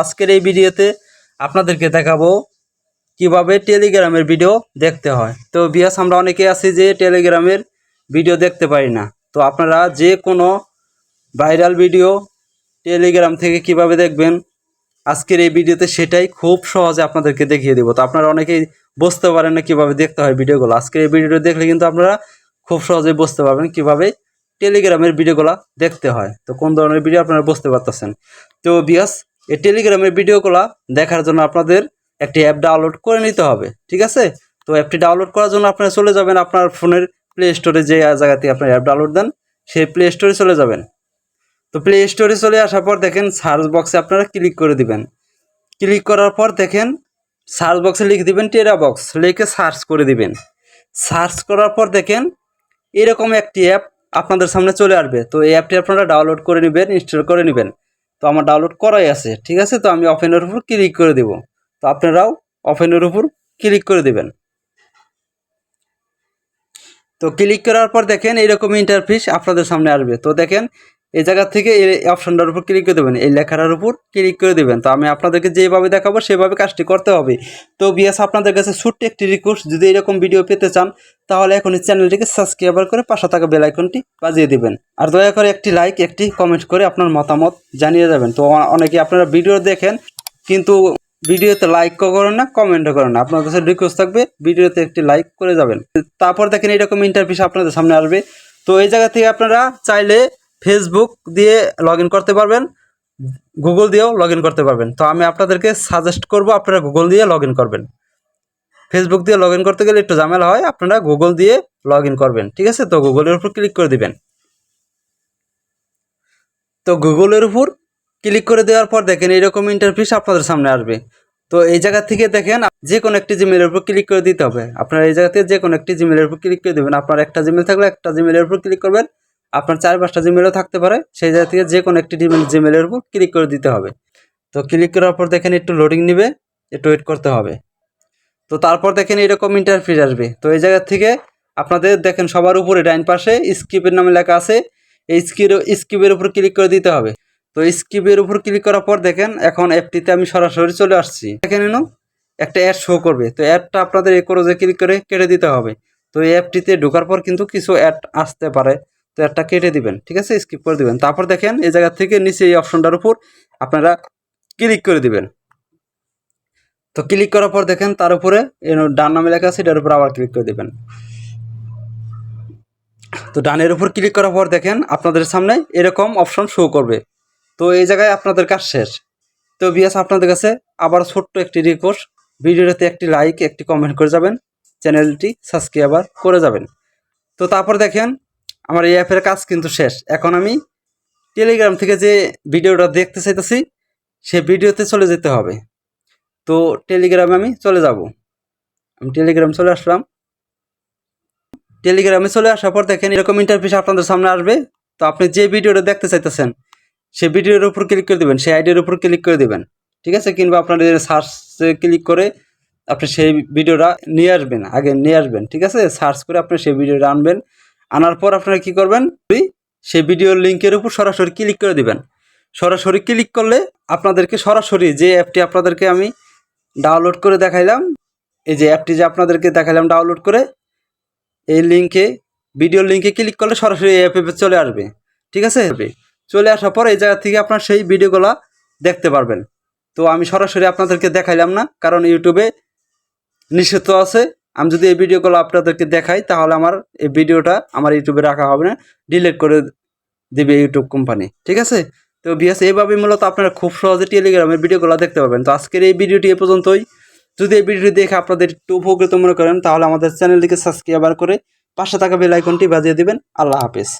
আজকের এই ভিডিওতে আপনাদেরকে দেখাবো কীভাবে টেলিগ্রামের ভিডিও দেখতে হয়। তো বিয়াস, আমরা অনেকে আছি যে টেলিগ্রামের ভিডিও দেখতে পারি না। তো আপনারা যে কোনো ভাইরাল ভিডিও টেলিগ্রাম থেকে কীভাবে দেখবেন আজকের এই ভিডিওতে সেটাই খুব সহজে আপনাদেরকে দেখিয়ে দেবো। তো আপনারা অনেকেই বুঝতে পারেন না কীভাবে দেখতে হয় ভিডিওগুলো। আজকের এই ভিডিওটা দেখলে কিন্তু আপনারা খুব সহজেই বুঝতে পারবেন কীভাবে টেলিগ্রামের ভিডিওগুলো দেখতে হয়। তো কোন ধরনের ভিডিও আপনারা বুঝতে পারতেছেন। তো বিয়াস এই টেলিগ্রামের ভিডিওগুলো দেখার জন্য আপনাদের একটি অ্যাপ ডাউনলোড করে নিতে হবে, ঠিক আছে? তো অ্যাপটি ডাউনলোড করার জন্য আপনারা চলে যাবেন আপনার ফোনের প্লে স্টোরে যে জায়গাতে আপনার অ্যাপ ডাউনলোড দেন, সেই প্লে স্টোরে চলে যাবেন। তো প্লে স্টোরে চলে আসার পর দেখেন সার্চ বক্সে আপনারা ক্লিক করে দিবেন। ক্লিক করার পর দেখেন সার্চ বক্সে লিখে দিবেন টেরা বক্স লিখে সার্চ করে দিবেন। সার্চ করার পর দেখেন এরকম একটি অ্যাপ আপনাদের সামনে চলে আসবে। তো এই অ্যাপটি আপনারা ডাউনলোড করে নেবেন ইনস্টল করে নেবেন। তো আমার ডাউনলোড করাই আছে, ঠিক আছে? তো আমি অফেনের উপর ক্লিক করে দেব। তো আপনারাও ওপেনের উপর ক্লিক করে দেবেন। তো ক্লিক করার পর দেখেন এইরকম ইন্টারফিস আপনাদের সামনে আসবে। তো দেখেন এই জায়গা থেকে এই অপশনটার উপর ক্লিক করে দেবেন, এই লেখাটার উপর ক্লিক করে দেবেন। তো আমি আপনাদেরকে যেভাবে দেখাবো, সেভাবে কাজটি করতে হবে। তো বিয়াস আপনাদের কাছে ছোট্ট একটি রিকোয়েস্ট যদি এরকম ভিডিও পেতে চান, তাহলে এখন এই চ্যানেলটিকে সাবস্ক্রাইব করে পাশে থাকা বেল আইকনটি বাজিয়ে দিবেন। আর দয়া করে একটি লাইক একটি কমেন্ট করে আপনার মতামত জানিয়ে যাবেন তো অনেকে আপনারা ভিডিও দেখেন, কিন্তু ভিডিওতে লাইক করেন না কমেন্টও করেন না। আপনার কাছে রিকোয়েস্ট থাকবে ভিডিওতে একটি লাইক করে যাবেন। তারপর দেখেন এরকম ইন্টারভিউ আপনাদের সামনে আসবে। তো এই জায়গা থেকে আপনারা চাইলে ফেসবুক দিয়ে লগ করতে পারবেন গুগল দিয়েও লগ করতে পারবেন। তো আমি আপনাদেরকে সাজেস্ট করব, আপনারা গুগল দিয়ে লগ করবেন। ফেসবুক দিয়ে লগ করতে গেলে একটু ঝামেলা হয়, আপনারা গুগল দিয়ে লগ করবেন, ঠিক আছে? তো গুগলের উপর ক্লিক করে দিবেন। তো গুগলের উপর ক্লিক করে দেওয়ার পর দেখেন এরকম ইন্টারফেস আপনাদের সামনে আসবে। তো এই জায়গা থেকে দেখেন যে কোনো একটি জিমেলের উপর ক্লিক করে দিতে হবে। আপনার এই জায়গা থেকে যে কোনো একটি জিমেলের উপর ক্লিক করে দেবেন। আপনার একটা জিমেল থাকলে একটা জিমেলের উপর ক্লিক করবেন। আপনার চার পাঁচটা জিমেলও থাকতে পারে, সেই জায়গা থেকে যে কোনো একটি জিমেল জিমেলের উপর ক্লিক করে দিতে হবে। তো ক্লিক করার পর দেখেন একটু লোডিং নিবে, একটু ওয়েট করতে হবে। তো তারপর দেখেন এরকম ইন্টারফেস আসবে। তো এই জায়গা থেকে আপনাদের দেখেন সবার উপরে ডাইন পাশে স্কিপের নামে লেখা আছে, এই স্কিপ স্কিপের উপর ক্লিক করে দিতে হবে। তো স্কিপের উপর ক্লিক করার পর দেখেন এখন অ্যাপটিতে আমি সরাসরি চলে আসছি। দেখেন এনো, একটা অ্যাড শো করবে। তো অ্যাডটা আপনাদের এ করে যে ক্লিক করে কেটে দিতে হবে। তো এই অ্যাপটিতে ঢোকার পর কিন্তু কিছু অ্যাড আসতে পারে। তো অ্যাডটা কেটে দিবেন, ঠিক আছে? স্কিপ করে দিবেন। তারপর দেখেন, এই জায়গা থেকে নিচে এই অপশনটার উপর আপনারা ক্লিক করে দিবেন। তো ক্লিক করার পর দেখেন, তার উপরে ডান নামে লেখা আছে, এটার উপর আবার ক্লিক করে দিবেন। তো ডানের উপর ক্লিক করার পর দেখেন, আপনাদের সামনে এরকম অপশন শো করবে। তো এই জায়গায় আপনাদের কাজ শেষ। তো বিয়াস, আপনাদের কাছে আবার ছোট্ট একটি রিকোয়েস্ট ভিডিওটাতে একটি লাইক একটি কমেন্ট করে যাবেন। চ্যানেলটি সাবস্ক্রাইব করে যাবেন। তো তারপর দেখেন আমার এই অ্যাপের কাজ কিন্তু শেষ। এখন আমি টেলিগ্রাম থেকে যে ভিডিওটা দেখতে চাইতেছি, সে ভিডিওতে চলে যেতে হবে। তো টেলিগ্রামে আমি চলে যাব। আমি টেলিগ্রাম চলে আসলাম। টেলিগ্রামে চলে আসার পর দেখেন এরকম ইন্টারফেস আপনাদের সামনে আসবে। তো আপনি যে ভিডিওটা দেখতে চাইতেছেন, সে ভিডিওর উপর ক্লিক করে দেবেন, সেই আইডির উপর ক্লিক করে দেবেন। ঠিক আছে? কিংবা আপনার সার্চে ক্লিক করে আপনি সেই ভিডিওটা নিয়ে আসবেন, আগে নিয়ে আসবেন। ঠিক আছে? সার্চ করে আপনি সেই ভিডিওটা আনবেন। আনার পর আপনারা কি করবেন? সেই ভিডিওর লিঙ্কের উপর সরাসরি ক্লিক করে দিবেন। সরাসরি ক্লিক করলে আপনাদেরকে সরাসরি যে অ্যাপটি আপনাদেরকে আমি ডাউনলোড করে দেখাইলাম, এই যে অ্যাপটি যে আপনাদেরকে দেখাইলাম ডাউনলোড করে, এই লিঙ্কে ভিডিওর লিঙ্কে ক্লিক করলে সরাসরি এই অ্যাপে চলে আসবে। ঠিক আছে? চলে আসার পর এই জায়গা থেকে আপনার সেই ভিডিওগুলো দেখতে পারবেন। তো আমি সরাসরি আপনাদেরকে দেখাইলাম না, কারণ ইউটিউবে নিষিদ্ধ আছে। আমি যদি এই ভিডিওগুলো আপনাদেরকে দেখাই, তাহলে আমার এই ভিডিওটা আমার ইউটিউবে রাখা হবে না। ডিলেট করে দেবে ইউটিউব কোম্পানি ঠিক আছে? তো বিএস এইভাবে মূলত আপনারা খুব সহজে টেলিগ্রামের ভিডিওগুলো দেখতে পাবেন তো আজকের এই ভিডিওটি এ পর্যন্তই। যদি এই ভিডিওটি দেখে আপনাদের একটু উপকৃত মনে করেন, তাহলে আমাদের চ্যানেলটিকে সাবস্ক্রাইবার করে পাশে থাকা বেল আইকনটি বাজিয়ে দেবেন। আল্লাহ হাফেজ।